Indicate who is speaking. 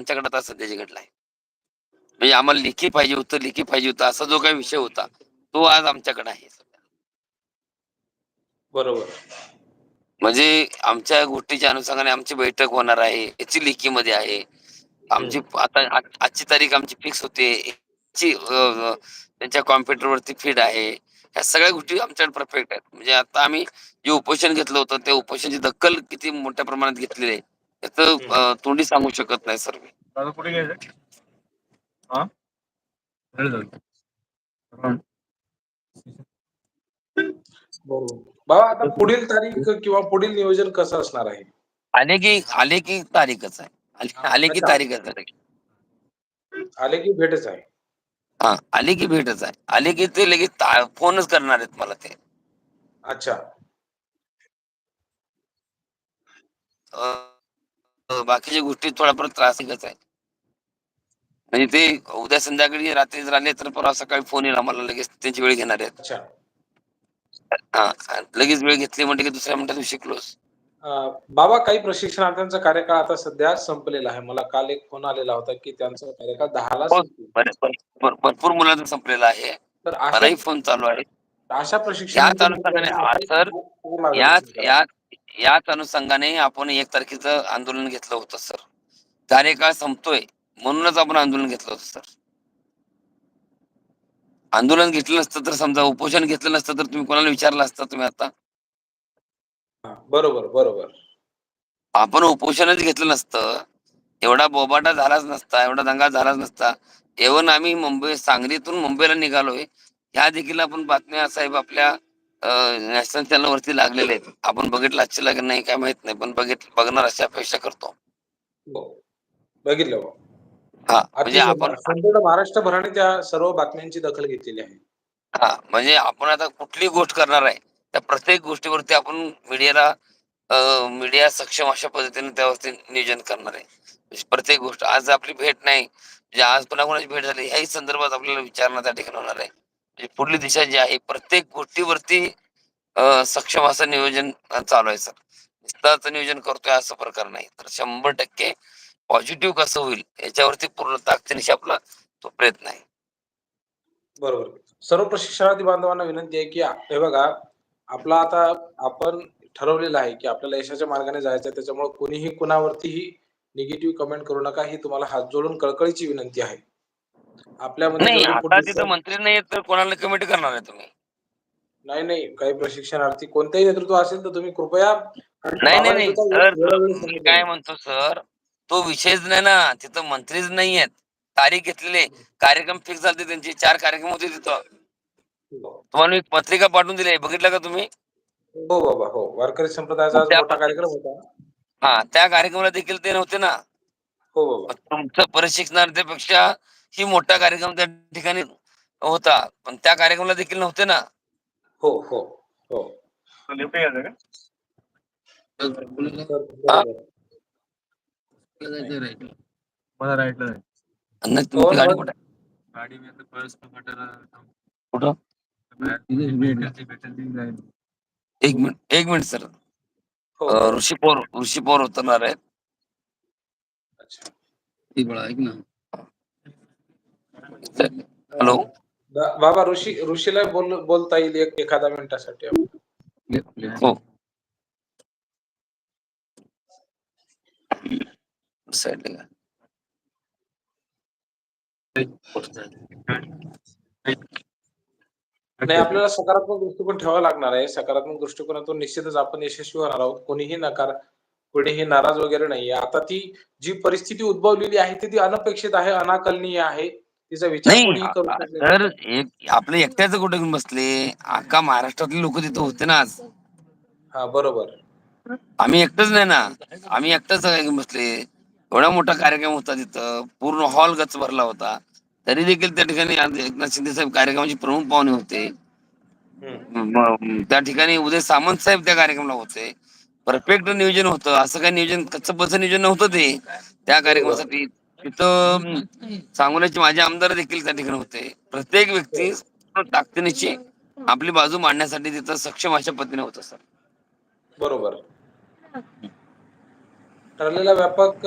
Speaker 1: आमच्याकडे आता सध्याची घडला आहे म्हणजे आम्हाला लेखी पाहिजे होतं लेखी पाहिजे होतं असा जो काही विषय होता तो आज आमच्याकडे आहे
Speaker 2: बरोबर.
Speaker 1: म्हणजे आमच्या गोष्टीच्या अनुषंगाने आमची बैठक होणार आहे याची लेखीमध्ये आहे. आमची आता आजची तारीख आमची फिक्स होते. त्यांच्या कॉम्प्युटरवरती फीड आहे. ह्या सगळ्या गोष्टी आमच्याकडे परफेक्ट आहेत. म्हणजे आता आम्ही जे उपोषण घेतलं होतं त्या उपोषणाची दखल किती मोठ्या प्रमाणात घेतलेली आहे. याचं अ, तोंडी सांगू शकत नाही सर मी.
Speaker 3: दादा कुठे घ्यायचं हा? रेड झालं.
Speaker 2: बरोबर. बाबा आता पुढील तारीख किंवा पुढील नियोजन कसं असणार आहे?
Speaker 1: आले की आले की तारीखच आहे. आले- आले की
Speaker 2: अच्छा.
Speaker 1: तारीखच आहे
Speaker 2: आले की भेटच आहे.
Speaker 1: हा आले की भेटच आहे. आले की ते लगेच ता- फोनच करणार आहेत मला ते.
Speaker 2: अच्छा.
Speaker 1: अ, बाकीच्या गोष्टी थोडाफार त्रासिकच आहे म्हणजे ते उद्या संध्याकाळी रात्री जर आले तर परवा सकाळी फोन येईल आम्हाला लगेच त्यांची वेळ घेणार आहेत.
Speaker 2: अच्छा.
Speaker 1: हा लगेच वेळ घेतली म्हणजे की दुसऱ्या मिनिटात
Speaker 2: अं, बाबा काही प्रशिक्षणार्थ्यांचा कार्यकाळ आता सध्या संपलेला आहे. मला काल एक फोन आलेला होता की त्यांचा कार्यकाळ दहाला
Speaker 1: हो. भरपूर मुलांचा संपलेला आहे. मलाही फोन चालू आहे.
Speaker 2: अशा प्रशिक्षण
Speaker 1: सर, याच अनुषंगाने आपण एक तारखेचं आंदोलन घेतलं होतं सर. कार्यकाळ संपतोय म्हणूनच आपण आंदोलन घेतलं होतं सर. आंदोलन घेतलं नसतं तर समजा उपोषण घेतलं नसतं तर तुम्ही कोणाला विचारलं असतं तुम्ही आता?
Speaker 2: बरोबर बरोबर.
Speaker 1: आपण उपोषणच घेतलं नसतं एवढा बोबाटा झालाच नसता एवढा दंगा झालाच नसता. एवन आम्ही मुंबई सांगलीतून मुंबईला निघालोय ह्या देखील आपण बातम्या साहेब आपल्या नॅशनल चॅनल वरती लागलेल्या आहेत. आपण बघितलं आजच्या की नाही काय माहीत नाही पण बघित बघणार अशी अपेक्षा करतो.
Speaker 2: हो. बघितलं.
Speaker 1: हा म्हणजे आपण
Speaker 2: संपूर्ण महाराष्ट्रभराने त्या सर्व बातम्यांची दखल घेतलेली आहे.
Speaker 1: हा म्हणजे आपण आता कुठली गोष्ट करणार आहे त्या प्रत्येक गोष्टीवरती आपण मीडियाला मीडिया सक्षम अशा पद्धतीने त्यावरती नियोजन करणार आहे. म्हणजे प्रत्येक गोष्ट आज आपली भेट नाही म्हणजे आज पुन्हा कोणाची भेट झाली ह्याही संदर्भात आपल्याला विचारणा त्या ठिकाणी होणार आहे. पुढली दिशा जी आहे प्रत्येक गोष्टीवरती सक्षम असं नियोजन चालू आहे सर. नुसताच नियोजन करतोय असं प्रकार नाही. तर शंभर टक्के पॉझिटिव्ह कसं होईल याच्यावरती पूर्ण ताकदीनिशी आपला तो प्रयत्न आहे.
Speaker 2: बरोबर. सर्व प्रशिक्षणार्थी बांधवांना विनंती आहे की हे बघा आपला आता आपण ठरवलेलं आहे की आपल्याला यशाच्या मार्गाने जायचं आहे त्याच्यामुळे कोणीही कुणावरतीही निगेटिव्ह कमेंट करू नका ही तुम्हाला हात जोडून कळकळीची विनंती आहे.
Speaker 1: नाही आता तिथं मंत्री नाही तर कोणाला कमिटी करणार आहे तुम्ही?
Speaker 2: नाही नाही काही प्रशिक्षणार्थी कोणतेही नेतृत्व असेल तर तुम्ही कृपया
Speaker 1: नाही नाही नाही सर
Speaker 2: वेळोवेळी
Speaker 1: मी
Speaker 2: सांगत
Speaker 1: काय. म्हणतो सर तो विषयच नाही ना तिथं मंत्रीच नाही आहेत तारीख घेतलेले कार्यक्रम फिक्स झाले त्यांचे चार कार्यक्रम होते तिथं. तुम्हाला मी पत्रिका पाठवून दिली आहे बघितलं का तुम्ही?
Speaker 2: हो बाबा हो वारकरी संप्रदायाचा आज
Speaker 1: त्या
Speaker 2: मोठा कार्यक्रम होता.
Speaker 1: हा त्या कार्यक्रमाला देखील ते नव्हते ना.
Speaker 2: हो बाबा.
Speaker 1: तुमचं प्रशिक्षणार्थीपेक्षा ही मोठा कार्यक्रम त्या ठिकाणी होता. पण त्या कार्यक्रमाला देखील नव्हते ना?
Speaker 2: हो हो हो.
Speaker 3: मला राईटला
Speaker 1: गाडी
Speaker 2: हो?
Speaker 3: गाडी मी आता
Speaker 1: कुठं?
Speaker 3: जाईल.
Speaker 1: एक मिनिट एक मिनिट सर.
Speaker 2: हो.
Speaker 1: ऋषी पवार ऋषी पवार उतरणार आहेत. ती बळा ऐक ना. हॅलो.
Speaker 2: बाबा ऋषी ऋषीला बोल बोलता येईल एक एखाद्या मिनिटासाठी
Speaker 1: हो.
Speaker 2: नाही आपल्याला सकारात्मक दृष्टिकोन ठेवावा लागणार आहे. सकारात्मक दृष्टिकोनातून निश्चितच आपण यशस्वी होणार आहोत. कोणीही नकार कोणीही नाराज वगैरे नाहीये. आता ती जी परिस्थिती उद्भवलेली आहे ती ती अनपेक्षित आहे अनाकलनीय आहे. तिचा विचार.
Speaker 1: तर आपले एकट्याच कुठे घेऊन बसले? अख्खा महाराष्ट्रातले लोक तिथं होते ना आज.
Speaker 2: हा बरोबर.
Speaker 1: आम्ही एकटंच नाही ना. आम्ही एकटंच घेऊन बसले. एवढा मोठा कार्यक्रम होता तिथं. पूर्ण हॉल गच भरला होता. तरी देखील त्या ठिकाणी आज एकनाथ शिंदे साहेब कार्यक्रमाचे प्रमुख पाहुणे होते. त्या ठिकाणी उदय सामंत साहेब त्या कार्यक्रमाला होते. परफेक्ट नियोजन होतं. असं काही नियोजन कच्चं पचं नियोजन नव्हतं ते. त्या कार्यक्रमासाठी तिथं अं, सांगोल्याचे माझे आमदार देखील त्या ठिकाणी होते. प्रत्येक व्यक्ती ताकदीनेची आपली बाजू मांडण्यासाठी तिथं सक्षम अशा पद्धतीने होत सर
Speaker 2: बरोबर. ठरलेला व्यापक